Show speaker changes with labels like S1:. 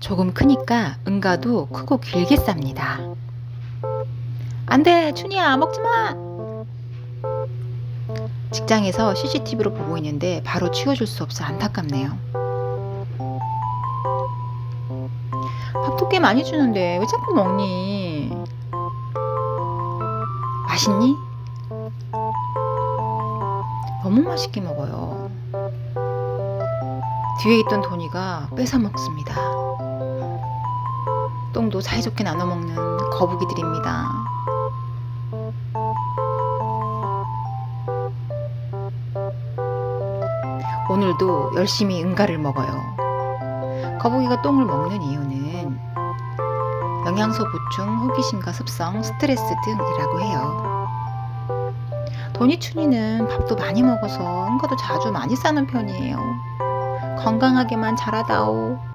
S1: 조금 크니까 은가도 크고 길게 쌉니다. 안 돼, 춘이야, 먹지 마! 직장에서 CCTV로 보고 있는데 바로 치워줄 수 없어 안타깝네요. 밥도 꽤 많이 주는데 왜 자꾸 먹니? 맛있니? 너무 맛있게 먹어요. 뒤에 있던 도니가 뺏어 먹습니다. 똥도 사이좋게 나눠 먹는 거북이들입니다. 오늘도 열심히 응가를 먹어요. 거북이가 똥을 먹는 이유는 영양소 보충, 호기심과 습성, 스트레스 등이라고 해요. 도니춘이는 밥도 많이 먹어서 응가도 자주 많이 싸는 편이에요. 건강하게만 자라다오.